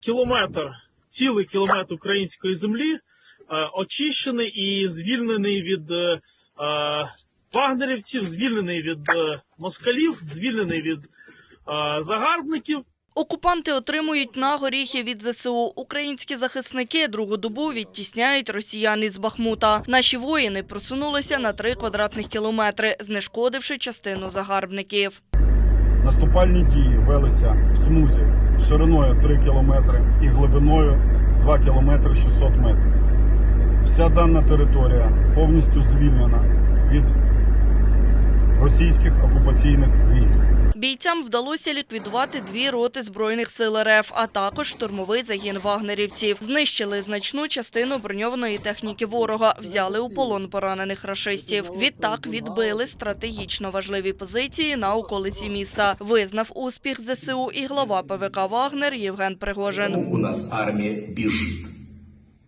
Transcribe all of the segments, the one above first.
Кілометр, цілий кілометр української землі е, очищений і звільнений від е, е, вагнерівців, звільнений від е, москалів, звільнений від е, загарбників. Окупанти отримують на горіхи від ЗСУ. Українські захисники другу добу відтісняють росіян із Бахмута. Наші воїни просунулися на три квадратних кілометри, знешкодивши частину загарбників. Наступальні дії велися в смузі шириною 3 км і глибиною 2 км 600 метрів. Вся дана територія повністю звільнена від російських окупаційних військ. Бійцям вдалося ліквідувати дві роти збройних сил РФ, а також штурмовий загін вагнерівців. Знищили значну частину броньованої техніки ворога, взяли у полон поранених рашистів. Відтак відбили стратегічно важливі позиції на околиці міста. Визнав успіх ЗСУ і глава ПВК Вагнер Євген Пригожин. У нас армия бежит.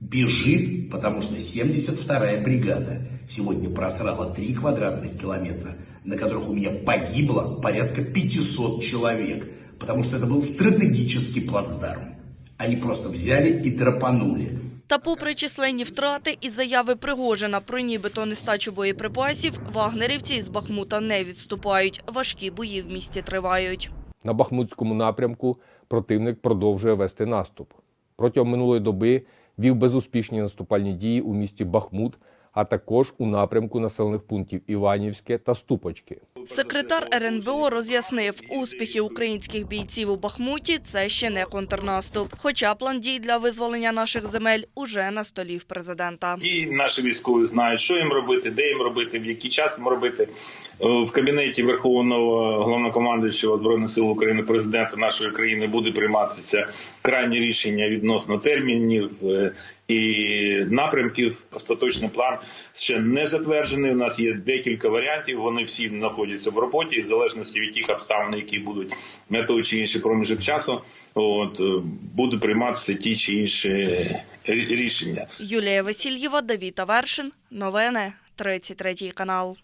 Бежит, потому что 72-я бригада сегодня просрала 3 квадратных километра, на которых у меня погибло порядка 500 человек, потому что это был стратегический плацдарм. Они просто взяли и драпанули. Та попри численні втрати і заяви Пригожина про нібито нестачу боєприпасів, вагнерівці із Бахмута не відступають. Важкі бої в місті тривають. На Бахмутському напрямку противник продовжує вести наступ. Протягом минулої доби вів безуспішні наступальні дії у місті Бахмут, а також у напрямку населених пунктів Іванівське та Ступочки. Секретар РНБО роз'яснив, успіхи українських бійців у Бахмуті – це ще не контрнаступ. Хоча план дій для визволення наших земель уже на столі в президента. І наші військові знають, що їм робити, де їм робити, в який час їм робити. Е, В кабінеті Верховного головнокомандуючого збройних сил України, президента нашої країни, буде прийматися крайнє рішення відносно термінів е, і напрямків. Остаточний план ще не затверджений. У нас є декілька варіантів. Вони всі знаходяться в роботі, і в залежності від тих обставин, які будуть на той чи інший проміжок часу. От е, будуть прийматися ті чи інші е, рішення. Юлія Васильєва, Давіта Вершин, Новини. 33 канал.